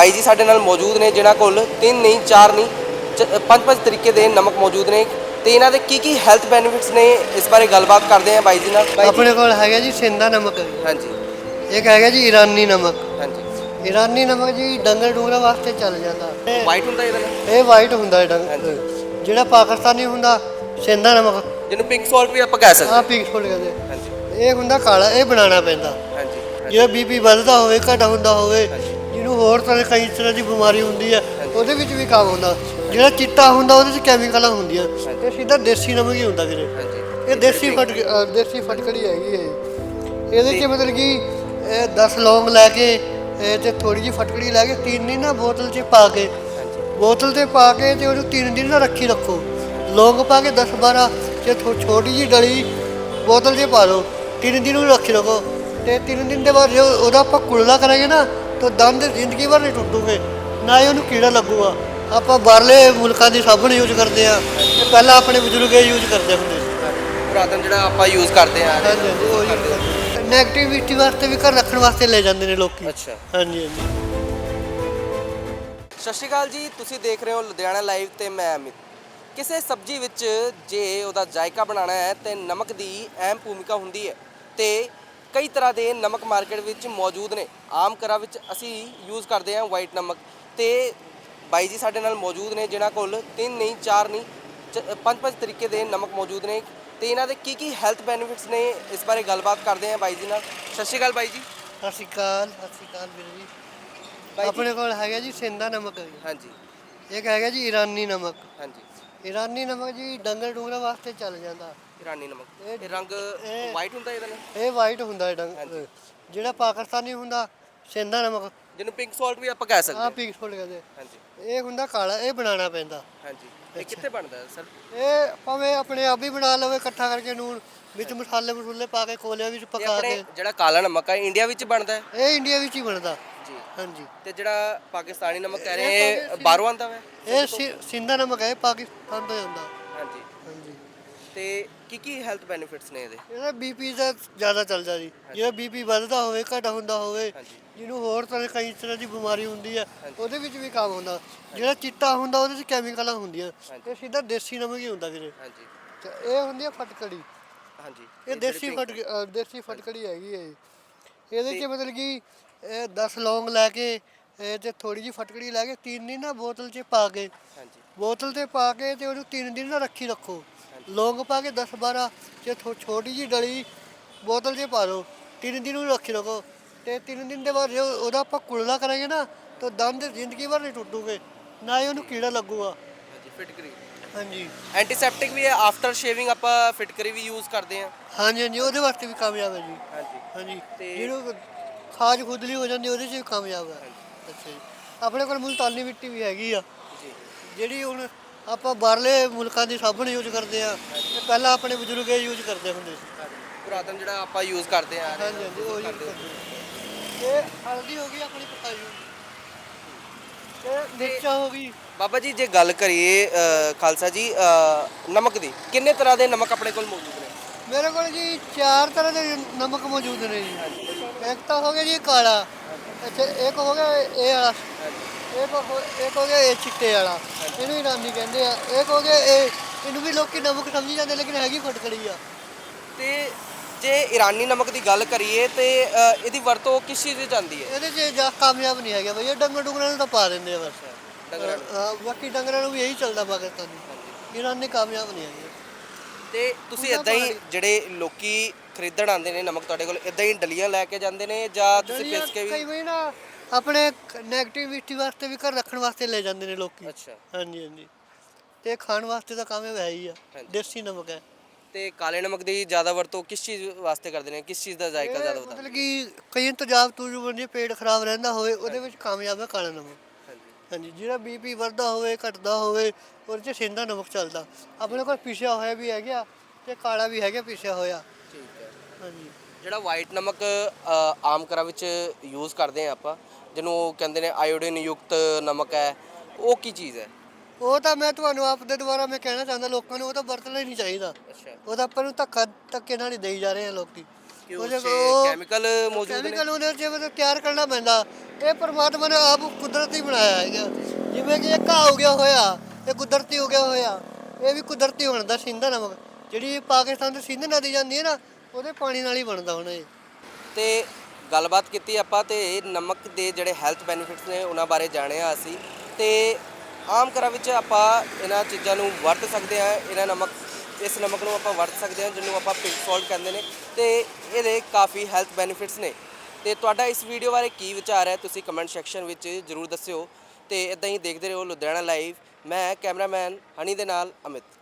ਬਾਈ ਜੀ ਸਾਡੇ ਨਾਲ ਮੌਜੂਦ ਨੇ ਜਿਨ੍ਹਾਂ ਕੋਲ ਤਿੰਨ ਨਹੀਂ ਚਾਰ ਨਹੀਂ ਪੰਜ ਪੰਜ ਤਰੀਕੇ ਦੇ ਨਮਕ ਮੌਜੂਦ ਨੇ। ਤੇ ਇਹਨਾਂ ਦੇ ਕੀ ਕੀ ਹੈਲਥ ਬੈਨੀਫਿਟਸ ਨੇ ਇਸ ਬਾਰੇ ਗੱਲਬਾਤ ਕਰਦੇ ਹਾਂ ਬਾਈ ਜੀ ਨਾਲ। ਬਾਈ ਜੀ- ਆਪਣੇ ਕੋਲ ਹੈਗਾ ਜੀ ਸਿੰਦਾ ਨਮਕ। ਹਾਂਜੀ। ਇੱਕ ਹੈਗਾ ਜੀ ਇਰਾਨੀ ਨਮਕ। ਹਾਂਜੀ। ਇਰਾਨੀ ਨਮਕ ਜੀ ਡੰਗਰ ਡੂੰਗਰਾਂ ਵਾਸਤੇ ਚੱਲ ਜਾਂਦਾ। ਇਹ- ਵਾਈਟ ਹੁੰਦਾ ਇਹਦਾ ਨਾਮ ਇਹ ਵਾਈਟ ਹੁੰਦਾ ਹੈ ਡੰਗਰ। ਹਾਂਜੀ। ਜਿਹੜਾ ਪਾਕਿਸਤਾਨੀ ਹੁੰਦਾ ਸਿੰਦਾ ਨਮਕ। ਜਿਹਨੂੰ ਪਿੰਕ ਸਾਲਟ ਵੀ ਆਪਾਂ ਕਹਿ ਸਕਦੇ ਆ ਹਾਂ ਪੀਕ ਫੁੱਲ ਕਹਿੰਦੇ ਹਾਂਜੀ। ਇਹ ਹੁੰਦਾ ਕਾਲਾ ਇਹ ਬਣਾਉਣਾ ਪੈਂਦਾ। ਹਾਂਜੀ ਜੇ ਬੀਪੀ ਵੱਧਦਾ ਹੋਵੇ ਘਟਾ ਹੁੰਦਾ ਹੋਵੇ ਹਾਂਜੀ। ਜਿਹਨੂੰ ਹੋਰ ਤਰ੍ਹਾਂ ਕਈ ਤਰ੍ਹਾਂ ਦੀ ਬਿਮਾਰੀ ਹੁੰਦੀ ਹੈ, ਉਹਦੇ ਵਿੱਚ ਵੀ ਕੰਮ ਹੁੰਦਾ। ਜਿਹੜਾ ਚਿੱਟਾ ਹੁੰਦਾ, ਉਹਦੇ ਵਿੱਚ ਕੈਮੀਕਲਾਂ ਹੁੰਦੀਆਂ। ਇਹ ਸਿੱਧਾ ਦੇਸੀ ਨਮਕ ਹੀ ਹੁੰਦਾ ਵੀਰੇ। ਇਹ ਦੇਸੀ ਫਟ ਦੇਸੀ ਫਟਕੜੀ ਹੈਗੀ ਹੈ ਇਹਦੇ ਚ ਮਤਲਬ ਕਿ, ਇਹ 10 ਲੌਂਗ ਲੈ ਕੇ, ਇਹ ਤੇ ਥੋੜੀ ਜਿਹੀ ਫਟਕੜੀ ਲੈ ਕੇ, ਤਿੰਨ ਦਿਨ ਨਾ ਬੋਤਲ 'ਚ ਪਾ ਕੇ। ਬੋਤਲ ਤੇ ਪਾ ਕੇ ਤੇ ਉਹਨੂੰ ਤਿੰਨ ਦਿਨ ਨਾ ਰੱਖੀ ਰੱਖੋ। ਲੌਂਗ ਪਾ ਕੇ 10 12 ਤੇ ਥੋ- ਛੋਟੀ ਜਿਹੀ ਡਲੀ, ਬੋਤਲ 'ਚ ਪਾ ਲਓ ਤਿੰਨ ਦਿਨ ਨੂੰ ਰੱਖੀ ਰੱਖੋ। ਤੇ ਤਿੰਨ ਦਿਨ ਦੇ ਬਾਅਦ ਜੇ ਉਹਦਾ ਆਪਾਂ ਕੁਲਲਾ ਕਰਾਂਗੇ ਨਾ ਤਾਂ ਦੰਦ ਜ਼ਿੰਦਗੀ ਭਰ ਨਹੀਂ ਟੁੱਟੂਗੇ ਨਾ ਹੀ ਉਹਨੂੰ ਕੀੜਾ ਲੱਗੂਗਾ। ਆਪਾਂ ਬਾਹਰਲੇ ਮੁਲਕਾਂ ਦੀ ਸਾਬਣ ਯੂਜ਼ ਕਰਦੇ ਆ ਤੇ ਪਹਿਲਾਂ ਆਪਣੇ ਬਜ਼ੁਰਗ ਯੂਜ਼ ਕਰਦੇ ਹੁੰਦੇ ਸੀ। ਪੁਰਾਤਨ ਜਿਹੜਾ ਆਪਾਂ ਯੂਜ਼ ਕਰਦੇ ਆ ਨੈਗੇਟਿਵਿਟੀ ਵਾਸਤੇ ਵੀ ਘਰ ਰੱਖਣ ਵਾਸਤੇ ਲੈ ਜਾਂਦੇ ਨੇ ਲੋਕੀ। ਅੱਛਾ। ਹਾਂਜੀ ਹਾਂਜੀ। ਸਤਿ ਸ਼੍ਰੀ ਅਕਾਲ ਜੀ ਤੁਸੀਂ ਦੇਖ ਰਹੇ ਹੋ ਲੁਧਿਆਣਾ ਲਾਈਵ ਤੇ ਮੈਂ ਅਮਿਤ। ਕਿਸੇ ਸਬਜ਼ੀ ਵਿੱਚ ਜੇ ਉਹਦਾ ਜਾਇਕਾ ਬਣਾਉਣਾ ਹੈ ਤੇ ਨਮਕ ਦੀ ਅਹਿਮ ਭੂਮਿਕਾ ਹੁੰਦੀ ਹੈ ਤੇ ਕਈ ਤਰ੍ਹਾਂ ਦੇ ਨਮਕ ਮਾਰਕੀਟ ਵਿੱਚ ਮੌਜੂਦ ਨੇ। ਆਮ ਘਰਾਂ ਵਿੱਚ ਅਸੀਂ ਯੂਜ਼ ਕਰਦੇ ਹਾਂ ਵਾਈਟ ਨਮਕ। ਤੇ ਬਾਈ ਜੀ ਸਾਡੇ ਨਾਲ ਮੌਜੂਦ ਨੇ ਜਿਨ੍ਹਾਂ ਕੋਲ ਤਿੰਨ ਨਹੀਂ ਚਾਰ ਨਹੀਂ ਪੰਜ ਪੰਜ ਤਰੀਕੇ ਦੇ ਨਮਕ ਮੌਜੂਦ ਨੇ। ਤੇ ਇਹਨਾਂ ਦੇ ਕੀ ਕੀ ਹੈਲਥ ਬੈਨੀਫਿਟਸ ਨੇ ਇਸ ਬਾਰੇ ਗੱਲਬਾਤ ਕਰਦੇ ਹਾਂ ਬਾਈ ਜੀ ਨਾਲ। ਸਤਿ ਸ਼੍ਰੀ ਅਕਾਲ ਬਾਈ ਜੀ। ਸਤਿ ਸ਼੍ਰੀ ਅਕਾਲ ਸਤਿ ਸ਼੍ਰੀ ਅਕਾਲ ਵੀਰ ਜੀ। ਆਪਣੇ ਕੋਲ ਹੈਗਾ ਜੀ ਸਿੰਦਾ ਨਮਕ ਹਾਂਜੀ। ਇੱਕ ਹੈਗਾ ਜੀ ਇਰਾਨੀ ਨਮਕ। ਹਾਂਜੀ। ਇਰਾਨੀ ਨਮਕ ਜੀ ਡੰਗਰ ਡੂੰਗਰਾਂ ਵਾਸਤੇ ਚੱਲ ਜਾਂਦਾ। ਇਰਾਨੀ ਨਮਕ। ਇਹ- ਇਹ ਰੰਗ ਇਹ- ਵਾਈਟ ਹੁੰਦਾ ਇਹਦਾ ਨਾ? ਇਹ ਵਾਈਟ ਹੁੰਦਾ ਹੈ ਡੰਗਰ ਹਾਂਜੀ। ਜਿਹੜਾ ਪਾਕਿਸਤਾਨੀ ਹੁੰਦਾ ਸਿੰਦਾ ਨਮਕ। ਜਿਹਨੂੰ ਪਿੰਕ ਸਾਲਟ ਵੀ ਆਪਾਂ ਕਹਿ ਸਕਦੇ ਆ ਹਾਂ। ਪੀਕ ਫੁੱਲ ਕਹਿੰਦੇ ਹਾਂਜੀ। ਇਹ ਹੁੰਦਾ ਕਾਲਾ ਇਹ ਬਣਾਉਣਾ ਪੈਂਦਾ। ਹਾਂਜੀ। ਇਹ ਕਿੱਥੇ ਬਣਦਾ ਸਰ? ਇਹ ਭਾਵੇਂ ਆਪਣੇ ਆਪ ਹੀ ਬਣਾ ਲਵੇ ਇਕੱਠਾ ਕਰਕੇ ਨੂਨ ਵਿੱਚ ਮਸਾਲੇ ਮਸੂਲੇ ਪਾ ਕੇ ਕੋਲਿਆਂ ਵਿੱਚ ਇਹ ਪਕਾ ਆਪਣੇ ਕੇ। ਜਿਹੜਾ ਕਾਲਾ ਨਮਕ ਹੈ ਇੰਡੀਆ ਵਿੱਚ ਬਣਦਾ ਹੈ? ਇਹ ਇੰਡੀਆ ਵਿੱਚ ਹੀ ਬਣਦਾ। ਜੀ। ਹਾਂਜੀ। ਤੇ ਜਿਹੜਾ ਪਾਕਿਸਤਾਨੀ ਨਮਕ ਕਹਿ ਇਹ ਰਹੇ ਇਹ ਪਾਕਿਸਤਾਨੀ- ਬਾਹਰੋਂ ਆਂਦਾ ਹੈ ਇਹ ਸਿ- ਸਿੰਦਾ ਨਮਕ ਹੈ ਇਹ ਪਾਕਿਸਤਾਨ ਤੋਂ ਜਾਂਦਾ ਹਾਂਜੀ। ਹਾਂਜੀ। ਤੇ ਕੀ ਕੀ ਹੈਲਥ ਬੈਨੀਫਿਟਸ ਨੇ ਇਹਦੇ? ਇਹਦਾ ਬੀਪੀ ਦਾ ਜ਼ਿਆਦਾ ਚੱਲਦਾ ਜੀ। ਜਿਹੜਾ ਬੀਪੀ ਵੱਧਦਾ ਹੋਵੇ ਘਟਾ ਹੁੰਦਾ ਹੋਵੇ ਜਿਹਨੂੰ ਹੋਰ ਤਰ੍ਹਾਂ ਕਈ ਤਰ੍ਹਾਂ ਦੀ ਬਿਮਾਰੀ ਹੁੰਦੀ ਹੈ ਉਹਦੇ ਵਿੱਚ ਵੀ ਕੰਮ ਹੁੰਦਾ। ਜਿਹੜਾ ਚਿੱਟਾ ਹੁੰਦਾ ਉਹਦੇ ਵਿੱਚ ਕੈਮੀਕਲਾਂ ਹੁੰਦੀਆਂ। ਇਹ ਸਿੱਧਾ ਦੇਸੀ ਨਮਕ ਹੀ ਹੁੰਦਾ ਵੀਰੇ। ਹਾਂਜੀ। ਤੇ ਇਹ ਹੁੰਦੀ ਹੈ ਫਟਕੜੀ। ਹਾਂਜੀ। ਇਹ ਦੇਸੀ ਫਟ ਦੇਸੀ ਫਟਕੜੀ ਹੈਗੀ ਹੈ ਇਹਦੇ 'ਚ ਮਤਲਬ ਕਿ ਇਹ 10 ਲੌਂਗ ਲੈ ਕੇ ਇਹ ਤੇ ਥੋੜੀ ਜਿਹੀ ਫਟਕੜੀ ਲੈ ਕੇ ਤਿੰਨ ਦਿਨ ਨਾ ਬੋਤਲ 'ਚ ਪਾ ਕੇ ਹਾਂਜੀ। ਬੋਤਲ ਤੇ ਪਾ ਕੇ ਤੇ ਉਹਨੂੰ ਤਿੰਨ ਦਿਨ ਨਾ ਰੱਖੀ ਰੱਖੋ। ਲੌਂਗ ਪਾ ਕੇ 10 12 ਤੇ ਥੋ- ਛੋਟੀ ਜਿਹੀ ਡਲੀ ਬੋਤਲ 'ਚ ਪਾ ਲਓ ਤਿੰਨ ਦਿਨ ਨੂੰ ਰੱਖੀ ਰੱਖੋ। ਤੇ ਤਿੰਨ ਦਿਨ ਦੇ ਬਾਅਦ ਜੇ ਉਹਦਾ ਆਪਾਂ ਕੁਲਲਾ ਕਰਾਂਗੇ ਨਾ ਤਾਂ ਦੰਦ ਜ਼ਿੰਦਗੀ ਭਰ ਨਹੀਂ ਟੁੱਟੂਗੇ ਨਾ ਹੀ ਉਹਨੂੰ ਕੀੜਾ ਲੱਗੂਗਾ। ਹਾਂਜੀ ਫਿਟਕਰੀ ਹਾਂਜੀ। ਐਂਟੀਸੈਪਟਿਕ ਵੀ ਹੈ ਆਫਟਰ ਸ਼ੇਵਿੰਗ ਆਪਾਂ ਫਿਟਕਰੀ ਵੀ ਯੂਜ਼ ਕਰਦੇ ਹਾਂ। ਹਾਂਜੀ ਹਾਂਜੀ ਉਹਦੇ ਵਾਸਤੇ ਵੀ ਕਾਮਯਾਬ ਹੈ ਜੀ। ਹਾਂਜੀ। ਹਾਂਜੀ ਤੇ- ਜਿਹਨੂੰ ਖਾਜ ਖੁਦਲੀ ਹੋ ਜਾਂਦੀ ਉਹਦੇ 'ਚ ਵੀ ਕਾਮਯਾਬ ਹੈ। ਅੱਛਾ ਜੀ। ਆਪਣੇ ਕੋਲ ਮੁਲਤਾਨੀ ਮਿੱਟੀ ਵੀ ਹੈਗੀ ਆ। ਜੀ। ਜਿਹੜੀ ਹੁਣ ਆਪਾਂ ਬਾਹਰਲੇ ਮੁਲਕਾਂ ਦੀ ਸਾਬਣ ਯੂਜ਼ ਕਰਦੇ ਆ ਤੇ ਪਹਿਲਾਂ ਆਪਣੇ ਬਜ਼ੁਰਗ ਇਹ ਯੂਜ਼ ਕਰਦੇ ਹੁੰਦੇ ਸੀ। ਪੁਰਾਤਨ ਜਿਹੜਾ ਆਪਾਂ ਯੂਜ਼ ਕਰਦੇ ਆ ਹਾਂਜੀ ਹਾਂਜੀ ਉਹ ਯੂਜ਼ ਕਰਦੇ। ਇਹ ਹਲਦੀ ਹੋ ਗਈ ਆਪਣੀ ਪਕਾਈ ਤੇ ਮਿਰਚਾਂ ਹੋ ਗਈ। ਬਾਬਾ ਜੀ ਜੇ ਗੱਲ ਕਰੀਏ ਅ, ਖਾਲਸਾ ਜੀ ਅ, ਨਮਕ ਦੀ ਕਿੰਨੇ ਤਰ੍ਹਾਂ ਦੇ ਨਮਕ ਆਪਣੇ ਕੋਲ ਮੌਜੂਦ ਨੇ? ਮੇਰੇ ਕੋਲ ਜੀ ਚਾਰ ਤਰ੍ਹਾਂ ਦੇ ਨਮਕ ਮੌਜੂਦ ਨੇ ਜੀ। ਇੱਕ ਤਾਂ ਹੋ ਗਿਆ ਜੀ ਕਾਲਾ ਅੱਛਾ ਇੱਕ ਹੋ ਗਿਆ ਇਹ ਵਾਲਾ। ਇੱਕ ਹੋ ਇੱਕ ਹੋ ਗਿਆ ਇਹ ਚਿੱਟੇ ਵਾਲਾ। ਇਹਨੂੰ ਇਰਾਨੀ ਕਹਿੰਦੇ ਆ। ਇੱਕ ਹੋ ਗਿਆ ਇਹ ਇਹਨੂੰ ਵੀ ਲੋਕੀ ਨਮਕ ਸਮਝੀ ਜਾਂਦੇ ਲੇਕਿਨ ਹੈਗੀ ਫਟਕੜੀ ਆ। ਤੇ ਜੇ ਇਰਾਨੀ ਨਮਕ ਦੀ ਗੱਲ ਕਰੀਏ ਤੇ ਅ, ਇਹਦੀ ਵਰਤੋਂ ਕਿਸ ਚੀਜ਼ ਵਿੱਚ ਆਉਂਦੀ ਹੈ? ਇਹਦੇ 'ਚ ਜਾ ਕਾਮਯਾਬ ਨਹੀਂ ਹੈਗਾ ਬਈ ਇਹ ਡੰਗਰ ਡੁੰਗਰਾਂ ਨੂੰ ਤਾਂ ਪਾ ਦਿੰਦੇ ਆ ਬਸ। ਡੰਗਰਾਂ ਨੂੰ। ਹਾਂ ਬਾਕੀ ਡੰਗਰਾਂ ਨੂੰ ਵੀ ਇਹੀ ਚੱਲਦਾ ਪਾਕਿਸਤਾਨੀ ਇਰਾਨੀ ਕਾਮਯਾਬ ਨਹੀਂ ਹੈਗੇ। ਤੇ ਤੁਸੀਂ ਇਦਾਂ ਹੀ ਜਿਹੜੇ ਲੋਕੀ ਖਰੀਦਣ ਆਉਂਦੇ ਨੇ ਨਮਕ ਤੁਹਾਡੇ ਕੋਲ ਇਦਾਂ ਹੀ ਡਲੀਆਂ ਲੈ ਕੇ ਜਾਂਦੇ ਨੇ ਜਾਂ ਤੁਸੀਂ ਡਲੀਆਂ ਪਿਸ ਕੇ ਕਈ ਵੀ ਵਾਰੀ ਨਾ ਆਪਣੇ ਨੈਗੇਟਿਵਿਟੀ ਵਾਸਤੇ ਵੀ ਘਰ ਰੱਖਣ ਵਾਸਤੇ ਲੈ ਜਾਂਦੇ ਨੇ ਲੋਕੀ। ਅੱਛਾ। ਹਾਂਜੀ ਹਾਂਜੀ। ਤੇ ਖਾਣ ਵਾਸਤੇ ਤਾਂ ਕਾਮਯਾਬ ਹੈ ਹੀ ਆ। ਹਾਂਜੀ। ਦੇਸੀ ਨਮਕ ਹੈ। ਤੇ ਕਾਲੇ ਨਮਕ ਦੀ ਜ਼ਿਆਦਾ ਵਰਤੋਂ ਕਿਸ ਚੀਜ਼ ਵਾਸਤੇ ਕਰਦੇ ਨੇ? ਕਿਸ ਚੀਜ਼ ਦਾ ਜਾਇਕਾ ਜ਼ਿਆਦਾ ਹੁੰਦਾ ਮਤਲਬ ਕਿ ਕਈ ਤੇਜ਼ਾਬ ਤੂਜ ਬੰਦੇ ਪੇਟ ਖਰਾਬ ਰਹਿੰਦਾ ਹੋਵੇ ਉਹਦੇ ਵਿੱਚ ਕਾਮਯਾਬ ਹੈ ਕਾਲਾ ਨਮਕ। ਹਾਂਜੀ। ਜਿਹੜਾ ਬੀਪੀ ਵੱਧਦਾ ਹੋਵੇ ਘਟਦਾ ਹੋਵੇ ਉਹਦੇ ਚ ਸਿੰਦਾ ਨਮਕ ਚੱਲਦਾ। ਆਪਣੇ ਕੋਲ ਪਿਸਿਆ ਹੋਇਆ ਵੀ ਹੈਗਾ ਤੇ ਕਾਲਾ ਵੀ ਹੈਗਾ ਪਿਸਿਆ ਹੋਇਆ। ਠੀਕ ਹੈ। ਹਾਂਜੀ। ਜਿਹੜਾ ਵਾਈਟ ਨਮਕ ਅ, ਆਮ ਘਰਾਂ ਵਿੱਚ ਯੂਜ਼ ਕਰਦੇ ਆ ਆਪਾਂ ਜਿਹਨੂੰ ਉਹ ਕਹਿੰਦੇ ਨੇ ਆਇਓਡੀਨ ਯੁਕਤ ਨਮਕ ਹੈ ਉਹ ਕੀ ਚੀਜ਼ ਹੈ? ਉਹ ਤਾਂ ਮੈਂ ਤੁਹਾਨੂੰ ਆਪ ਦੇ ਦੁਆਰਾ ਮੈਂ ਕਹਿਣਾ ਚਾਹੁੰਦਾ ਲੋਕਾਂ ਨੂੰ ਉਹ ਤਾਂ ਵਰਤਣਾ ਹੀ ਨਹੀਂ ਚਾਹੀਦਾ। ਅੱਛਾ। ਉਹ ਤਾਂ ਆਪਾਂ ਨੂੰ ਧੱਕਾ ਧੱਕੇ ਨਾਲ ਹੀ ਦੇਈ ਜਾ ਰਹੇ ਆ ਲੋਕੀ। ਕੈਮੀਕਲ ਮੌਜੂਦ ਨੇ? ਕੈਮੀਕਲ ਚ ਮਤਲਬ ਤਿਆਰ ਕਰਨਾ ਪੈਂਦਾ। ਇਹ ਪਰਮਾਤਮਾ ਨੇ ਆਪ ਕੁਦਰਤੀ ਬਣਾਇਆ ਹੈਗਾ। ਜਿਵੇਂ ਕਿ ਇਹ ਘਾਹ ਹੋ ਗਿਆ ਹੋਇਆ ਇਹ ਕੁਦਰਤੀ ਹੋ ਗਿਆ ਹੋਇਆ ਇਹ ਵੀ ਕੁਦਰਤੀ ਬਣਦਾ ਸਿੰਧਾ ਨਮਕ। ਜਿਹੜੀ ਪਾਕਿਸਤਾਨ ਤੋਂ ਸਿੰਧ ਨਦੀ ਜਾਂਦੀ ਹੈ ਨਾ ਉਹਦੇ ਪਾਣੀ ਨਾਲ ਹੀ ਬਣਦਾ ਹੁਣ ਇਹ। ਤੇ ਗੱਲਬਾਤ ਕੀਤੀ ਆਪਾਂ ਤੇ ਨਮਕ ਦੇ ਜਿਹੜੇ ਹੈਲਥ ਬੈਨੀਫਿਟਸ ਨੇ ਉਹਨਾਂ ਬਾਰੇ ਜਾਣਿਆ ਅਸੀਂ। ਤੇ ਆਮ ਘਰਾਂ ਵਿੱਚ ਆਪਾਂ ਇਹਨਾਂ ਚੀਜ਼ਾਂ ਨੂੰ ਵਰਤ ਸਕਦੇ ਹਾਂ। ਇਹਨਾਂ ਨਮਕ, ਇਸ ਨਮਕ ਨੂੰ ਆਪਾਂ ਵਰਤ ਸਕਦੇ ਹਾਂ, ਜਿਹਨੂੰ ਆਪਾਂ ਪਿੰਕ ਸਾਲਟ ਕਹਿੰਦੇ ਨੇ। ਤੇ ਇਹਦੇ ਕਾਫੀ ਹੈਲਥ ਬੈਨੀਫਿਟਸ ਨੇ। ਤੇ ਤੁਹਾਡਾ ਇਸ ਵੀਡੀਓ ਬਾਰੇ ਕੀ ਵਿਚਾਰ ਹੈ, ਤੁਸੀਂ ਕਮੈਂਟ ਸੈਕਸ਼ਨ ਵਿੱਚ ਜਰੂਰ ਦੱਸਿਓ। ਤੇ ਇਦਾਂ ਹੀ ਦੇਖਦੇ ਰਹੋ ਲੁਧਿਆਣਾ ਲਾਈਵ ਮੈਂ ਕੈਮਰਾਮੈਨ ਹਨੀ ਦੇ ਨਾਲ, ਅਮਿਤ।